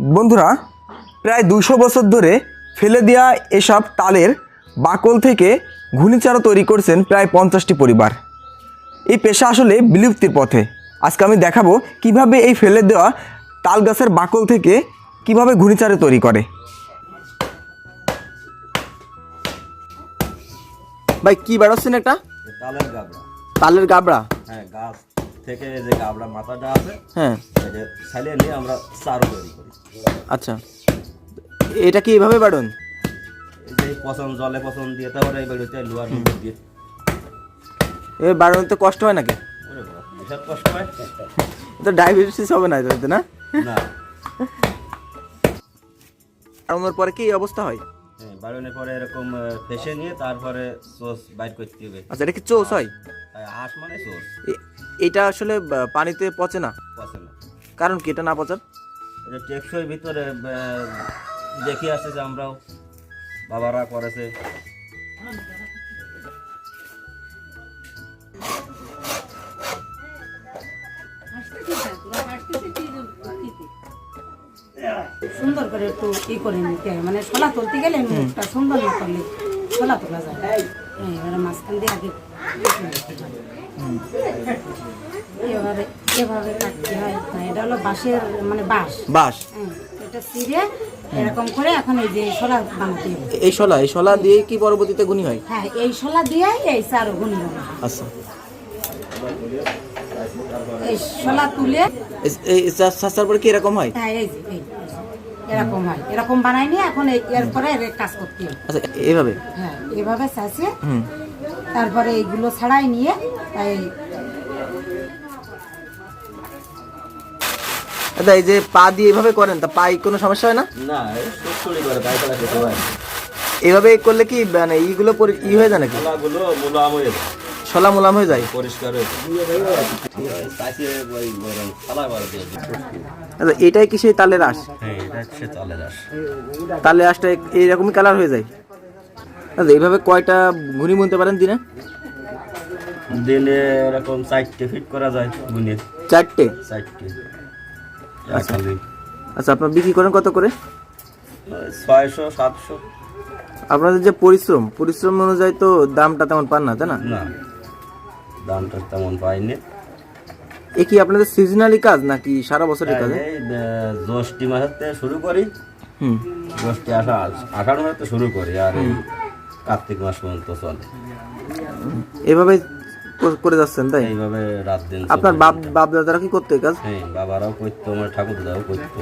বন্ধুরা প্রায় দুশো বছর ধরে ফেলে দেওয়া এসব তালের বাকল থেকে ঘূর্ণিচারও তৈরি করছেন প্রায় পঞ্চাশটি পরিবার। এই পেশা আসলে বিলুপ্তির পথে। আজকে আমি দেখাবো কীভাবে এই ফেলে দেওয়া তাল গাছের বাকল থেকে কীভাবে ঘূর্ণিচারে তৈরি করে। ভাই কি বেরোচ্ছেন একটা? তালের গাবড়া। তালের গাবড়া? হ্যাঁ গাছ। থেকে যে গাবড়া মাথাটা আছে হ্যাঁ। ছালিয়ে নিয়ে আমরা চারও তৈরি করি। আচ্ছা। এটা কি এভাবে বাড়ুন? এই যে পচন জলে পচন দিয়ে তারপরে এই বেরোতে লোহার মধ্যে দিয়ে। এ বাড়ানোতে কষ্ট হয় নাকি? বিশাল কষ্ট হয়। তো ডায়াবেটিস হবে না এটাতে না? না। বাড়ানোর পরে কি অবস্থা হয়? হ্যাঁ বাড়ানোর পরে এরকম ফেসে নিয়ে তারপরে সোস বাইর করতে হবে। আচ্ছা এটা কি চোষ হয়? হাঁস মানে সোস এ- এটা আসলে পানিতে পচে না? পচে না। কারণ কি এটা না পচার? এটা টেকসই ভিতরে আহ, দেখে আসছে আমরাও বাবারা করেছে। সুন্দর করে একটু ই করে নিতে হয়। মানে ছোলা তুলতে গেলে মুখটা সুন্দর না করলে ছোলা তোলা যায়। এবারে মাঝখান দিয়ে আগে এবারে এভাবে কাটতে হয়। এটা হলো বাঁশের মানে বাঁশ। হ্যাঁ, এটা ছিঁড়ে এরকম করে এখন এই যে ছোলা বানাতে হবে। এই শলা এই শলা দিয়ে কি পরবর্তীতে গুণী হয়? হ্যাঁ এই ছোলা দিয়ে এই চারো গুণি হবে। আচ্ছা। এই ছোলা তুলে এই- এই পরে কি এরকম হয়? হ্যাঁ এই এরকম হয়। এরকম বানাই নিয়ে এখন এরপরে এর কাজ করতে হবে। আচ্ছা এইভাবে হ্যাঁ এভাবে চাষে তারপরে এইগুলো ছাড়াই নিয়ে তাই আচ্ছা এই যে পা দিয়ে এইভাবে করেন তা পায়ে কোনো সমস্যা হয় না? না এই করে তাই খেলা খেতে হয় এইভাবে করলে কি মানে ইগুলো পরি- ই হয়ে যায় নাকি? খেলাগুলো মোলাম হয়ে যায়। শলা মোলাম হয়ে যায়? পরিষ্কার হয়ে। আচ্ছা এটাই কি সেই তালের আঁশ? হ্যাঁ তালের আঁশটা এইরকমই কালার হয়ে যায়? আচ্ছা এইভাবে কয়টা ঘুনি বুনতে পারেন দিনে? দিনে এরকম চারটে ফিট করা যায় গুনে চারটে? চারটে। খালি আচ্ছা আপনার বিক্রি করেন কত করে? ছয়শো সাতশো। আপনাদের যে পরিশ্রম পরিশ্রম অনুযায়ী তো দামটা তেমন পান না তাই না? না দামটা তেমন পাইনি। এ কি আপনাদের সিজনালি কাজ নাকি সারা বছরের কাজ? জ্যৈষ্ঠী মাসের থেকে শুরু করি। হুম। জ্যৈষ্ঠী আষাঢ় মাসে তো শুরু করি আর কার্তিক মাস পর্যন্ত চলে। এভাবে কর- যাচ্ছেন তাই? এইভাবে রাত দিন আপনার বাপ বাপ দাদারা কি করতে কাজ? হ্যাঁ বাবারাও করতো আমার ঠাকুর দাদাও করতো।